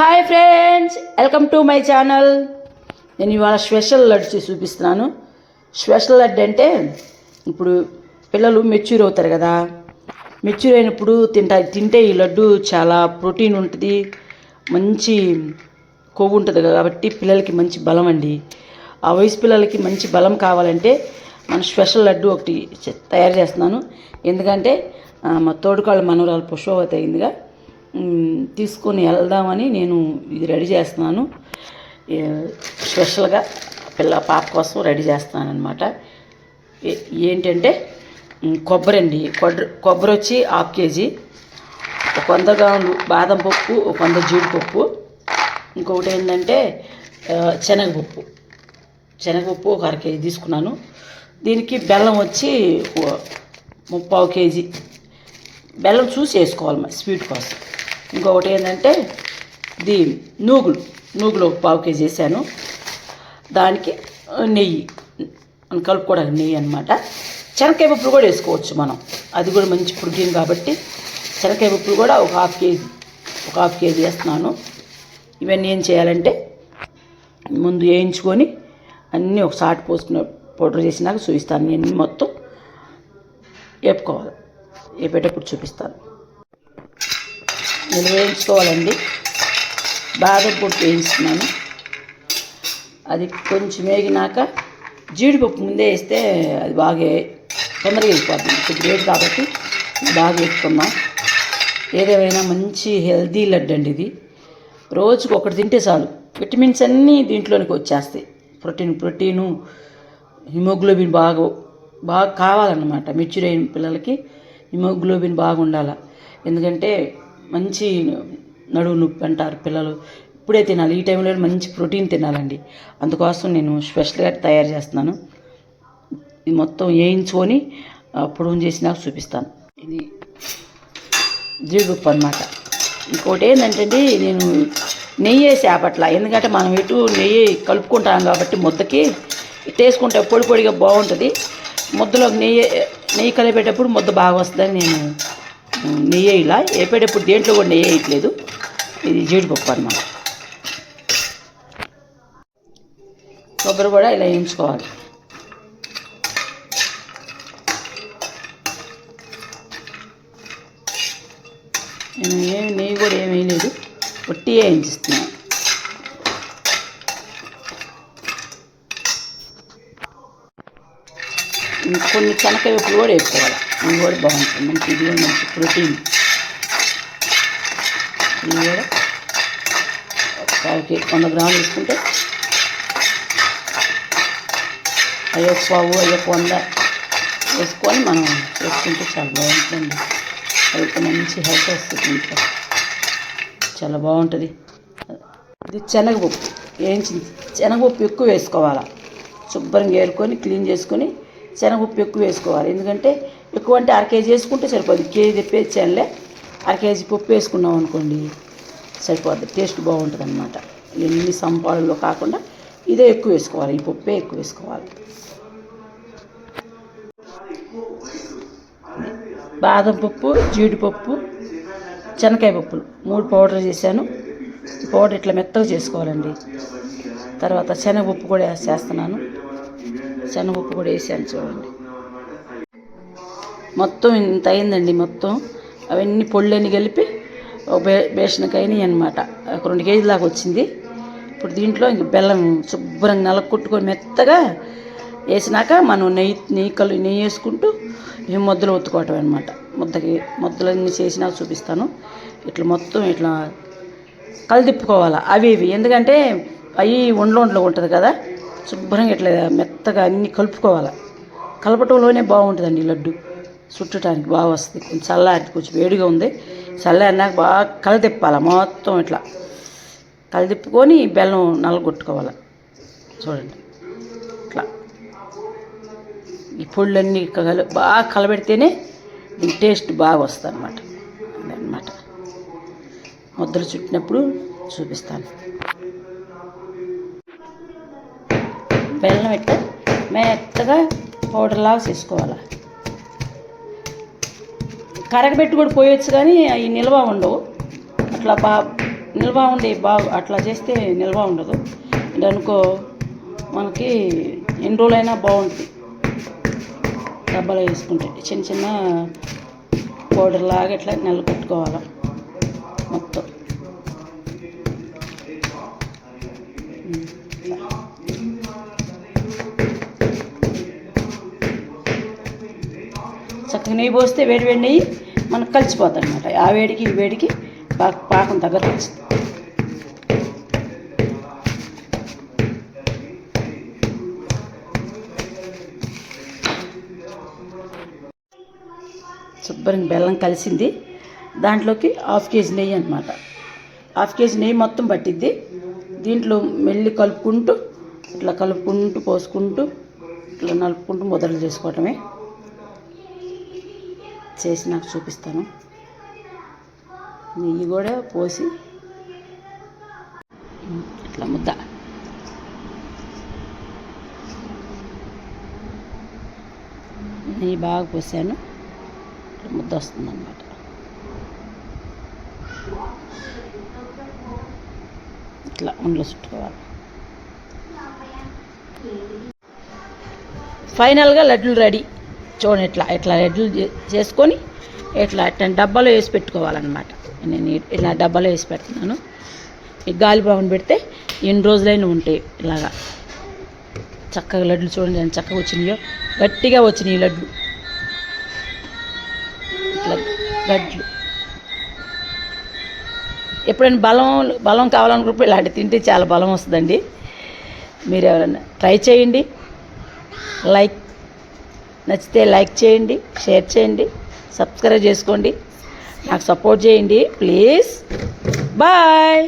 Hi friends welcome to my channel నేను ఇవాళ special laddu చూపిస్తున్నాను. స్పెషల్ లడ్డు అంటే ఇప్పుడు పిల్లలు మెచ్యూర్ అవుతారు కదా. మెచ్యూర్ అయినప్పుడు తింటా తింటే ఈ లడ్డు చాలా ప్రోటీన్ ఉంటుంది. మంచి కొవ్వు ఉంటుంది కాబట్టి పిల్లలకి మంచి బలం అండి. ఆ వయసు పిల్లలకి మంచి బలం కావాలంటే మన స్పెషల్ లడ్డు ఒకటి తయారు చేస్తున్నాను. ఎందుకంటే మా తోడుకాళ్ళ మనవరాలు పుష్పవతి అయిందిగా. తీసుకొని వెళ్దామని నేను ఇది రెడీ చేస్తున్నాను. స్పెషల్గా పిల్ల పాప కోసం రెడీ చేస్తున్నాను అనమాట ఏంటంటే కొబ్బరి అండి కొబ్బరి కొబ్బరి వచ్చి హాఫ్ కేజీ. ఒక వంద గ్రాములు బాదం పప్పు ఒక వంద జీడిపప్పు. ఇంకొకటి ఏంటంటే శనగపప్పు. శనగపప్పు ఒక అర కేజీ తీసుకున్నాను. దీనికి బెల్లం వచ్చి ముప్పావు కేజీ. బెల్లం చూసి వేసుకోవాలి మరి స్వీట్ కోసం. ఇంకొకటి ఏంటంటే ది నూగులు. నూగులు ఒక పావు కేజీ వేసాను. దానికి నెయ్యి. కలుపుకోవడానికి నెయ్యి అనమాట శనక్కాయ పప్పులు కూడా వేసుకోవచ్చు మనం. అది కూడా మంచి ప్రోటీన్ కాబట్టి శనక్కాయ పప్పులు కూడా ఒక హాఫ్ కేజీ ఒక హాఫ్ కేజీ వేస్తున్నాను. ఇవన్నీ ఏం చేయాలంటే ముందు వేయించుకొని అన్నీ ఒక సాట్ పోసుకున్న పౌడర్ చేసినాక చూపిస్తాను. ఇవన్నీ మొత్తం వేపుకోవాలి. వేపేటప్పుడు చూపిస్తాను. నిల్వ వేయించుకోవాలండి బాదం పొట్టు వేయించుకున్నాను. అది కొంచెం వేగినాక జీడిపప్పు ముందే వేస్తే అది బాగా తొందరగా వెళ్ళిపోతుంది ఇప్పుడు రేటు కాబట్టి బాగా వేసుకుందాం ఏదేమైనా మంచి హెల్దీ లడ్డు అండి ఇది. రోజుకు ఒకటి తింటే చాలు. విటమిన్స్ అన్నీ దీంట్లోనికి వచ్చేస్తాయి. ప్రోటీన్ ప్రోటీను హిమోగ్లోబిన్ బాగా బాగా కావాలన్నమాట. మెచ్యూర్ అయిన పిల్లలకి హిమోగ్లోబిన్ బాగా ఉండాలి ఎందుకంటే మంచి నడువు నొప్పి అంటారు పిల్లలు. ఇప్పుడే తినాలి. ఈ టైంలో మంచి ప్రోటీన్ తినాలండి. అందుకోసం నేను స్పెషల్గా తయారు చేస్తున్నాను. ఇది మొత్తం వేయించుకొని పొడవు చేసినాక చూపిస్తాను. ఇది జీడిపప్పు అనమాట ఇంకోటి ఏంటంటే అండి నేను నెయ్యి వేసి ఆపట్ల. ఎందుకంటే మనం ఎటు నెయ్యి కలుపుకుంటాం కాబట్టి ముద్దకి తీసుకుంటే పొడి పొడిగా బాగుంటుంది. ముద్దలో నెయ్యి నెయ్యి కలిపేటప్పుడు ముద్ద బాగా వస్తుందని నేను నెయ్యి ఇలా. వేపేటప్పుడు దేంట్లో కూడా నెయ్యి వేయట్లేదు ఇది జీడిపప్పు అనమాట కొబ్బరి కూడా ఇలా వేయించుకోవాలి. నేను ఏమి నెయ్యి కూడా ఏమీ వేయలేదు. ఒట్టి వేయించిస్తున్నాను కొన్ని శనక్కాయ కూడా వేసుకోవాలి. ఇవి కూడా బాగుంటుంది మంచి ఇది మంచి ప్రోటీన్. ఇది కూడా ఒక వంద గ్రాములు తీసుకుంటే అయ్యో పావు అయ్యో వంద వేసుకొని మనం వేసుకుంటే చాలా బాగుంటుంది. అయితే మంచి హెల్త్ వస్తుంది ఇంట్లో. చాలా బాగుంటుంది. ఇది శనగపప్పు. వేయించింది. శనగపప్పు ఎక్కువ వేసుకోవాలి. శుభ్రంగా ఏరుకొని క్లీన్ చేసుకొని శనగపప్పు ఎక్కువ వేసుకోవాలి. ఎందుకంటే ఎక్కువ అంటే అర కేజీ వేసుకుంటే సరిపోదు. కేజీ తెప్పేచ్చానులే అర కేజీ పప్పు వేసుకున్నాం అనుకోండి సరిపోద్ది. టేస్ట్ బాగుంటుంది అనమాట ఎన్ని సంపాలలో కాకుండా ఇదే ఎక్కువ వేసుకోవాలి. ఈ పప్పే ఎక్కువ వేసుకోవాలి. బాదం పప్పు జీడిపప్పు శనక్కాయ పప్పులు మూడు పౌడర్ చేశాను. పౌడర్ ఇట్లా మెత్తగా చేసుకోవాలండి. తర్వాత శనగపప్పు కూడా చేస్తున్నాను శనగపప్పు కూడా వేసాను చూడండి. మొత్తం ఇంత అయిందండి మొత్తం. అవన్నీ పొళ్ళని కలిపి ఒక బే బేషన్కైనాయి అనమాట ఒక రెండు కేజీ దాకా వచ్చింది. ఇప్పుడు దీంట్లో ఇంక బెల్లం శుభ్రంగా నలకొట్టుకొని మెత్తగా వేసినాక మనం నెయ్యి నెయ్యి కలు నెయ్యి వేసుకుంటూ ఈ ముద్దలు ఒత్తుకోవటం అనమాట ముద్దకి ముద్దలన్నీ చేసినాక చూపిస్తాను. ఇట్లా మొత్తం ఇట్లా కలిదిప్పుకోవాలి. అవి ఇవి. ఎందుకంటే అవి ఉండలు ఒండ్లు ఉంటుంది కదా. శుభ్రంగా ఇట్లా మెత్తగా అన్నీ కలుపుకోవాలి. కలపటంలోనే బాగుంటుందండి లడ్డు. చుట్టడానికి బాగా వస్తుంది. కొంచెం చల్లారి కొంచెం వేడిగా ఉంది. చల్లారినాక బాగా కలదిప్పాలి. మొత్తం ఇట్లా కలదిప్పుకొని బెల్లం నల్లగొట్టుకోవాలి చూడండి. ఇట్లా. ఈ పొళ్ళన్నీ కల బాగా కలబెడితేనే దీని టేస్ట్ బాగా వస్తుంది అనమాట అదనమాట ముద్దలు చుట్టినప్పుడు చూపిస్తాను. బెల్లం ఇట్ట మెత్తగా పౌడర్ లాగా చేసుకోవాలి. కరగబెట్టి కూడా పోయొచ్చు కానీ అవి నిల్వ ఉండవు. అట్లా బా నిల్వ ఉండి ఉండే బాగు అట్లా చేస్తే నిల్వ ఉండదు. అనుకో మనకి ఎన్ని రోజులైనా బాగుంటుంది. డబ్బాలో వేసుకుంటే చిన్న చిన్న పౌడర్ లాగా ఇట్లా నెల చక్కగా నెయ్యి పోస్తే వేడి వేడి నెయ్యి మనకు కలిసిపోతుంది అనమాట ఆ వేడికి ఈ వేడికి పా పాకం దగ్గరకు వచ్చింది శుభ్రంగా బెల్లం కలిసింది. దాంట్లోకి హాఫ్ కేజీ నెయ్యి అనమాట హాఫ్ కేజీ నెయ్యి మొత్తం పట్టిద్ది. దీంట్లో మెల్లి కలుపుకుంటూ ఇట్లా కలుపుకుంటూ పోసుకుంటూ ఇట్లా నలుపుకుంటూ ముద్రలు చేసుకోవటమే. చేసి నాకు చూపిస్తాను. నెయ్యి కూడా పోసి ఇట్లా ముద్ద. నెయ్యి బాగా పోసాను. ఇట్లా ముద్ద వస్తుందన్నమాట. ఇట్లా ఉండలు చుట్టుకోవాలి. ఫైనల్గా లడ్లు రెడీ. చూడండి ఇట్లా ఇట్లా రెడ్లు చేసుకొని ఇట్లా ఇట్లా డబ్బాలో వేసి పెట్టుకోవాలన్నమాట. నేను ఇట్లా ఇలా డబ్బాలో వేసి పెడుతున్నాను. ఈ గాలి బాగుని పెడితే ఎన్ని రోజులైనా ఉంటాయి ఇలాగా. చక్కగా లడ్లు చూడండి ఎంత చక్కగా వచ్చినాయో. గట్టిగా వచ్చినాయి లడ్లు. ఇట్లా లడ్లు. ఎప్పుడైనా బలం బలం కావాలనుకున్నప్పుడు ఇలాంటి తింటే చాలా బలం వస్తుందండి. మీరు ఎవరైనా ట్రై చేయండి. లైక్ నచ్చితే లైక్ చేయండి షేర్ చేయండి సబ్స్క్రైబ్ చేసుకోండి. నాకు సపోర్ట్ చేయండి ప్లీజ్. బాయ్.